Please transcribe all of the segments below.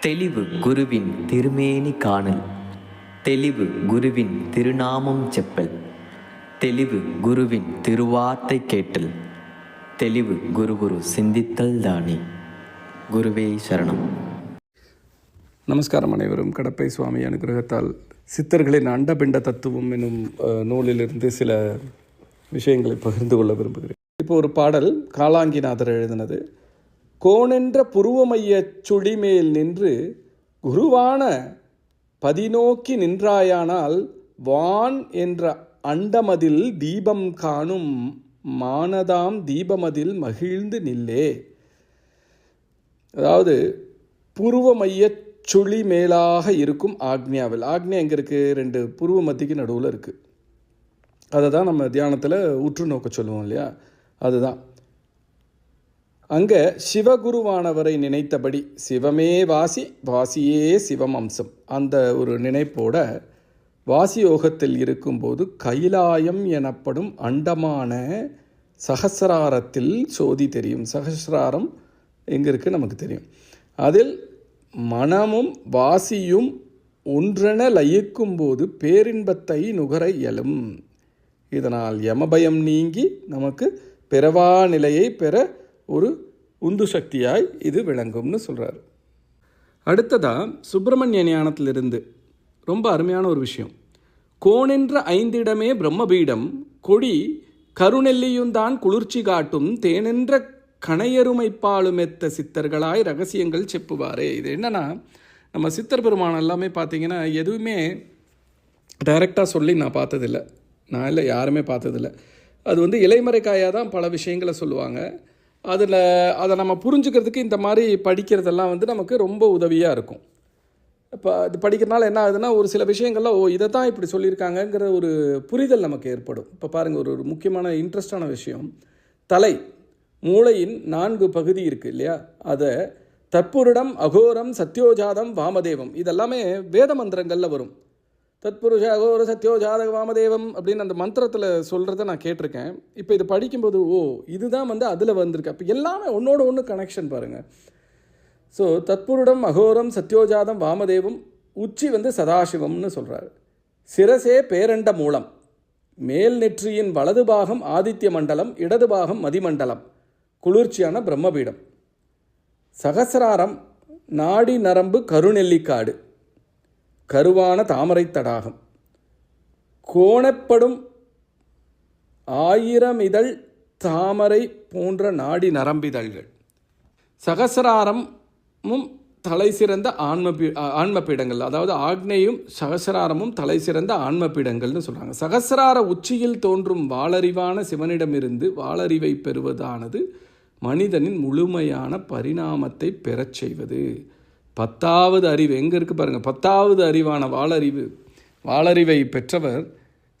தெளிவு குருவின் திருமேனி காணல். தெளிவு குருவின் திருநாமம் செப்பல். தெளிவு குருவின் திருவார்த்தை கேட்டல். தெளிவு குரு குரு சிந்தித்தல் தானே. குருவே சரணம். நமஸ்காரம் அனைவரும். கடப்பை சுவாமி அனுகிரகத்தால் சித்தர்களின் அண்டபிண்ட தத்துவம் என்னும் நூலிலிருந்து சில விஷயங்களை பகிர்ந்து கொள்ள விரும்புகிறேன். இப்போ ஒரு பாடல் காலாங்கிநாதர் எழுதினது. கோணென்ற புருவமையச் சுழிமேல் நின்று குருவான பதிநோக்கி நின்றாயானால் வான் என்ற அண்டமதில் தீபம் காணும் மானதாம் தீபமதில் மகிழ்ந்து நில்லே. அதாவது புருவ மையச் சுழி மேலாக இருக்கும் ஆக்னியாவில் ஆக்னியா எங்கே இருக்குது ரெண்டு புருவ மத்திக்கு நடுவில் இருக்குது அதை தான் நம்ம தியானத்தில் உற்று நோக்க சொல்லுவோம் இல்லையா? அதுதான். அங்கே சிவகுருவானவரை நினைத்தபடி சிவமே வாசி வாசியே சிவம் அம்சம் அந்த ஒரு நினைப்போட வாசியோகத்தில் இருக்கும்போது கைலாயம் எனப்படும் அண்டமான சகசிராரத்தில் சோதி தெரியும். சகசிராரம் எங்கே இருக்குது நமக்கு தெரியும். அதில் மனமும் வாசியும் ஒன்றென லயிக்கும் போது பேரின்பத்தை நுகர இயலும். இதனால் யமபயம் நீங்கி நமக்கு பிறவா நிலையை பெற ஒரு உந்து சக்தியாய் இது விளங்கும்னு சொல்கிறார் அடுத்ததாக சுப்பிரமணிய ஞானத்திலிருந்து ரொம்ப அருமையான ஒரு விஷயம். கோணென்ற ஐந்திடமே பிரம்மபீடம் கொடி கருணெல்லியுந்தான் குளிர்ச்சி காட்டும் தேனென்ற கணையருமைப்பாலுமெத்த சித்தர்களாய் ரகசியங்கள் செப்புவாரே. இது என்னென்னா நம்ம சித்தர் பெருமான் எல்லாமே பார்த்திங்கன்னா எதுவுமே டைரெக்டாக சொல்லி நான் பார்த்ததில்ல. நான் இல்லை யாருமே பார்த்ததில்ல. அது வந்து இலைமறைக்காயாக தான் பல விஷயங்களை சொல்லுவாங்க. அதில் அதை நம்ம புரிஞ்சுக்கிறதுக்கு இந்த மாதிரி படிக்கிறதெல்லாம் வந்து நமக்கு ரொம்ப உதவியாக இருக்கும். இப்போ இது படிக்கிறனால என்ன ஆகுதுன்னா ஒரு சில விஷயங்கள்லாம் ஓ இதை தான் இப்படி சொல்லியிருக்காங்கங்கிற ஒரு புரிதல் நமக்கு ஏற்படும். இப்போ பாருங்கள் ஒரு ஒரு முக்கியமான இன்ட்ரெஸ்டான விஷயம். தலை மூளையின் நான்கு பகுதி இருக்குது இல்லையா? அதை தற்பொருடம் அகோரம் சத்யோஜாதம் வாமதேவம் இதெல்லாமே வேத மந்திரங்களில் வரும். தத்புருஷ அகோர சத்யோஜாத வாமதேவம் அப்படின்னு அந்த மந்திரத்தில் சொல்கிறத நான் கேட்டிருக்கேன். இப்போ இது படிக்கும்போது ஓ இதுதான் வந்து அதில் வந்திருக்கு. அப்போ எல்லாமே ஒன்றோட ஒன்று கனெக்ஷன் பாருங்கள் ஸோ தத்புருடம் அகோரம் சத்யோஜாதம் வாமதேவம் உச்சி வந்து சதாசிவம்னு சொல்கிறாரு சிரசே பேரண்ட மூலம் மேல் நெற்றியின் வலது பாகம் ஆதித்ய மண்டலம் இடது பாகம் மதிமண்டலம் குளிர்ச்சியான பிரம்மபீடம். சகசிராரம் நாடி நரம்பு கருநெல்லிக்காடு. கருவான தாமரை தடாகம். கோணப்படும் ஆயிரம் இதழ் தாமரை போன்ற நாடி நரம்பிதழ்கள். சகசராரமும் தலை சிறந்த ஆன்ம பீ ஆன்ம பீடங்கள். அதாவது ஆக்னேயும் சகசராரமும் தலை சிறந்த ஆன்ம பீடங்கள்னு சொல்கிறாங்க சகசரார உச்சியில் தோன்றும் வாளறிவான சிவனிடமிருந்து வாளறிவை பெறுவதானது மனிதனின் முழுமையான பரிணாமத்தை பெறச் செய்வது. பத்தாவது அறிவு எங்கே இருக்குது பாருங்கள் பத்தாவது அறிவான வாளறிவு. வாளறிவை பெற்றவர்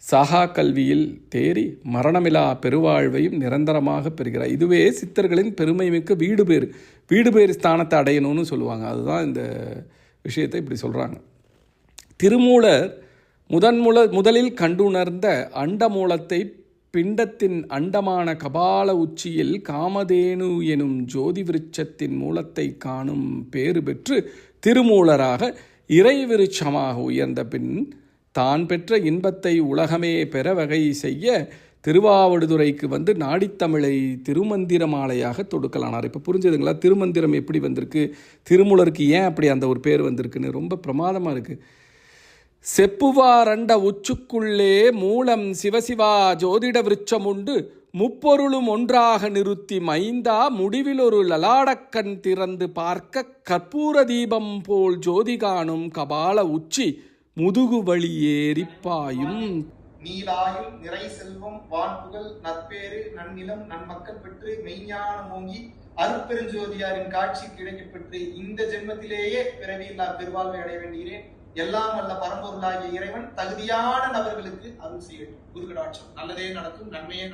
சகா கல்வியில் தேறி மரணமிலா பெருவாழ்வையும் நிரந்தரமாக பெறுகிறார். இதுவே சித்தர்களின் பெருமை மிக்க வீடு பேர் வீடு பேர் ஸ்தானத்தை அடையணும்னு சொல்லுவாங்க. அதுதான் இந்த விஷயத்தை இப்படி சொல்கிறாங்க திருமூலர் முதன்முல முதலில் கண்டுணர்ந்த அண்டமூலத்தை பிண்டத்தின் அண்டமான கபால உச்சியில் காமதேனு எனும் ஜோதி விருட்சத்தின் மூலத்தை காணும் பேறு பெற்று திருமூலராக இறை விருட்சமாக உயர்ந்த பின் தான் பெற்ற இன்பத்தை உலகமே பெற வகை செய்ய திருவாவடுதுறைக்கு வந்து நாடித்தமிழை திருமந்திர மாலையாக தொடுக்கலானார். இப்போ புரிஞ்சுதுங்களா? திருமந்திரம் எப்படி வந்திருக்கு? திருமூலருக்கு ஏன் அப்படி அந்த ஒரு பேர் வந்திருக்குன்னு ரொம்ப பிரமாதமாக இருக்குது செப்புவாரண்ட உச்சுக்குள்ளே மூலம் சிவசிவா ஜோதிட விருட்சம் உண்டு முப்பொருளும் ஒன்றாக நிறுத்தி மைந்தா முடிவில் ஒரு லலாடக்கண் திறந்து பார்க்க கற்பூர தீபம் போல் ஜோதி காணும் கபால உச்சி முதுகு வழி ஏறிப்பாயும். நீலாயும் நிறை செல்வம் வான்புகழ் நற்பேறு நன்னிலம் நன்மக்கள் பெற்று மெய்ஞானம் ஓங்கி அருட்பெருஞ்சோதியாரின் காட்சி கிடைக்கப்பெற்று இந்த ஜென்மத்திலேயே பிறவியில் நான் பெருவாழ்வை அடைய வேண்டுகிறேன் எல்லாம் வல்ல பரம்பொருளாகிய இறைவன் தகுதியான நபர்களுக்கு அருள் செய்யட்டும். குருகடாட்சம் நல்லதே நடக்கும் நன்மையே